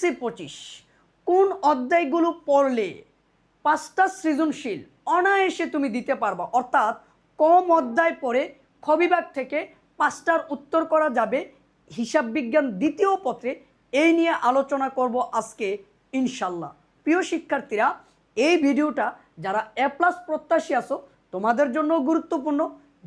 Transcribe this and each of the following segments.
SSC পঁচিশ। কোন অধ্যায়গুলো পড়লে পাঁচটা সৃজনশীল অনায়াসে তুমি দিতে পারবা? অর্থাৎ কম অধ্যায় পড়ে খবিভাগ থেকে পাঁচটার উত্তর করা যাবে। হিসাব বিজ্ঞান দ্বিতীয় পত্রে এই নিয়ে আলোচনা করব আজকে, ইনশাল্লাহ। প্রিয় শিক্ষার্থীরা, এই ভিডিওটা যারা এ প্লাস প্রত্যাশী আসো তোমাদের জন্য গুরুত্বপূর্ণ।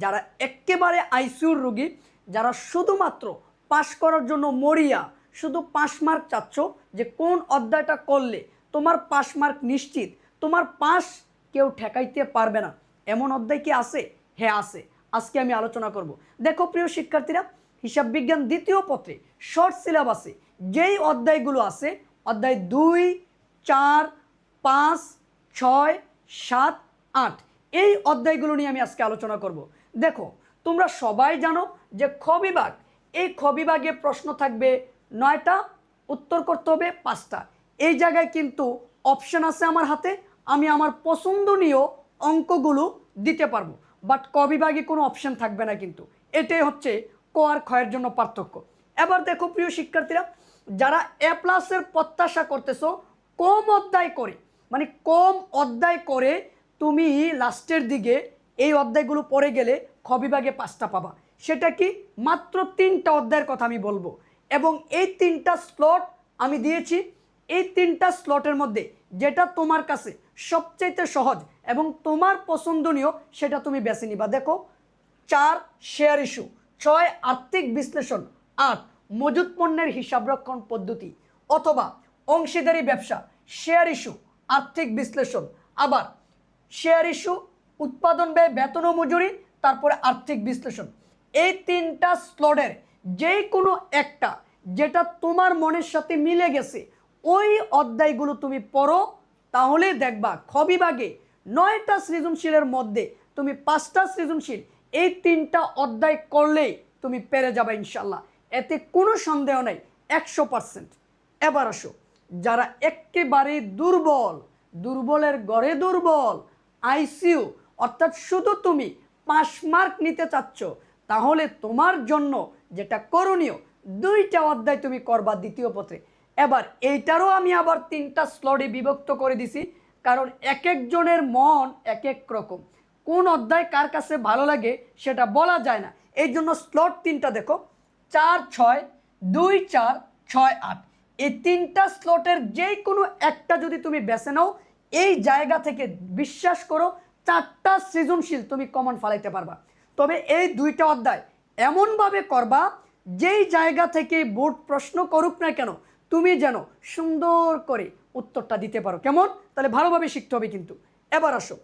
যারা একেবারে আইসিউর রোগী, যারা শুধুমাত্র পাশ করার জন্য মরিয়া শুধু পাঁচ মার্ক চাচ্ছ যে কোন অধ্যায়টা করলে তোমার পাশ মার্ক নিশ্চিত, তোমার পাশ কেউ ঠেকাইতে পারবে না। এমন অধ্যায় কি আছে? হ্যাঁ আছে। আজকে আমি আলোচনা করব। দেখো প্রিয় শিক্ষার্থীরা, হিসাব বিজ্ঞান দ্বিতীয় পত্রে শর্ট সিলেবাসে যেই অধ্যায়গুলো আছে, অধ্যায় দুই, চার, পাঁচ, ছয়, সাত, আট, এই অধ্যায়গুলো নিয়ে আমি আজকে আলোচনা করব। দেখো, তোমরা সবাই জানো যে খ এই খ প্রশ্ন থাকবে নয়টা, উত্তর করতে হবে পাঁচটা। এই জায়গায় কিন্তু অপশন আছে আমার হাতে, আমি আমার পছন্দনীয় অঙ্কগুলো দিতে পারব। বাট ক বিভাগে কোনো অপশন থাকবে না কিন্তু। এটাই হচ্ছে ক আর ক্ষয়ের জন্য পার্থক্য। এবার দেখো প্রিয় শিক্ষার্থীরা, যারা এ প্লাসের প্রত্যাশা করতেছো, কম অধ্যায় করে মানে কম অধ্যায় করে তুমি লাস্টের দিকে এই অধ্যায়গুলো পড়ে গেলে খ বিভাগে পাঁচটা পাবা। সেটা কি? মাত্র তিনটা অধ্যায়ের কথা আমি বলব। এবং এই তিনটা স্লট আমি দিয়েছি। এই তিনটা স্লটের মধ্যে যেটা তোমার কাছে সবচাইতে সহজ এবং তোমার পছন্দনীয়, সেটা তুমি বেছে নিবা। দেখো, চার শেয়ার ইস্যু ছয়, আর্থিক বিশ্লেষণ, আট, মজুত পণ্যের হিসাবরক্ষণ পদ্ধতি অথবা অংশীদারি ব্যবসা শেয়ার ইস্যু আর্থিক বিশ্লেষণ, আবার শেয়ার ইস্যু উৎপাদন ব্যয়, বেতন ও মজুরি, তারপরে আর্থিক বিশ্লেষণ। এই তিনটা স্লটের যে কোনো একটা যেটা তোমার মনের সাথে মিলে গেছে, ওই অধ্যায়গুলো তুমি পড়ো, তাহলে দেখবা খ বিভাগে নয়টা সৃজনশীলের মধ্যে তুমি পাঁচটা সৃজনশীল, এই তিনটা অধ্যায় করলেই তুমি পেরে যাবে ইনশাল্লাহ এতে কোনো সন্দেহ নেই, একশো পার্সেন্ট। এবার আসো, যারা একেবারে দুর্বল, দুর্বলের গড়ে দুর্বল, আইসিইউ, অর্থাৎ শুধু তুমি পাঁচ মার্ক নিতে চাচ্ছ তাহলে তোমার জন্য যেটা করণীয়, দুইটা অধ্যায় তুমি করবা দ্বিতীয় পত্রে এবার এইটারও আমি আবার তিনটা স্লটে বিভক্ত করে দিছি, কারণ এক একজনের মন এক এক রকম। কোন অধ্যায় কার কাছে ভালো লাগে সেটা বলা যায় না। এই জন্য স্লট তিনটা দেখো, চার, ছয়, দুই, চার, ছয়, আট। এই তিনটা স্লটের যে কোনো একটা যদি তুমি বেছে নাও, এই জায়গা থেকে বিশ্বাস করো, চারটা সৃজনশীল তুমি কমন ফালাইতে পারবা। তবে এই দুইটা অধ্যায় এমনভাবে করবা, যেই জায়গা থেকে বোর্ড প্রশ্ন করুক না কেন, তুমি যেন সুন্দর করে উত্তরটা দিতে পারো। কেমন? তাহলে ভালোভাবে শিখতে হবে কিন্তু। এবার আসো।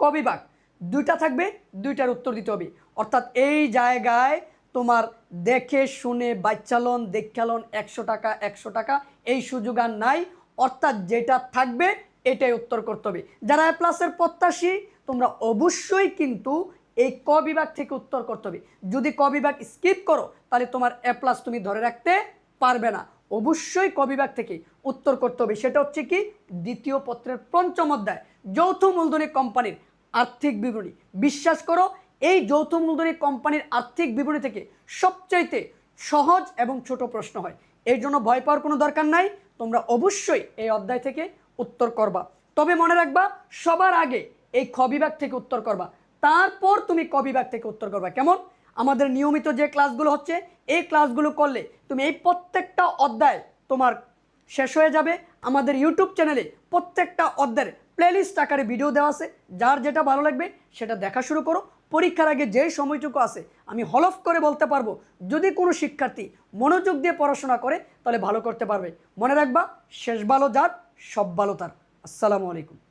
কবিভাগ দুইটা থাকবে, দুইটার উত্তর দিতে হবে। অর্থাৎ এই জায়গায় তোমার দেখে শুনে বাচ্চালন দেখালন একশো টাকা একশো টাকা, এই সুযোগ আর নাই। অর্থাৎ যেটা থাকবে, এটাই উত্তর করতে হবে। যারা প্লাসের প্রত্যাশী, তোমরা অবশ্যই কিন্তু এই ক বিভাগ থেকে উত্তর করতে হবে। যদি ক বিভাগ স্কিপ করো, তাহলে তোমার এ প্লাস তুমি ধরে রাখতে পারবে না। অবশ্যই ক বিভাগ থেকে উত্তর করতে হবে। সেটা হচ্ছে কি? দ্বিতীয় পত্রের পঞ্চম অধ্যায়, যৌথ মূলধনী কোম্পানির আর্থিক বিবরণী। বিশ্বাস করো, এই যৌথ মূলধনী কোম্পানির আর্থিক বিবরণী থেকে সবচাইতে সহজ এবং ছোট প্রশ্ন হয়। এর জন্য ভয় পাওয়ার কোনো দরকার নাই। তোমরা অবশ্যই এই অধ্যায় থেকে উত্তর করবা। তবে মনে রাখবা, সবার আগে এই খ বিভাগ থেকে উত্তর করবা। তারপর তুমি ক বিভাগ থেকে উত্তর করবা। কেমন? আমাদের নিয়মিত যে ক্লাসগুলো হচ্ছে, এই ক্লাসগুলো করলে তুমি এই প্রত্যেকটা অধ্যায় তোমার শেষ হয়ে যাবে। আমাদের ইউটিউব চ্যানেলে প্রত্যেকটা অধ্যায়ের প্লেলিস্ট আকারে ভিডিও দেওয়া আছে। যার যেটা ভালো লাগবে, সেটা দেখা শুরু করো। পরীক্ষার আগে যে সময়টুকু আছে, আমি হলফ করে বলতে পারব। যদি কোনো শিক্ষার্থী মনোযোগ দিয়ে পড়াশোনা করে, তাহলে ভালো করতে পারবে। মনে রাখবা, শেষ ভালো যার, সব ভালো তার। আসসালামু আলাইকুম।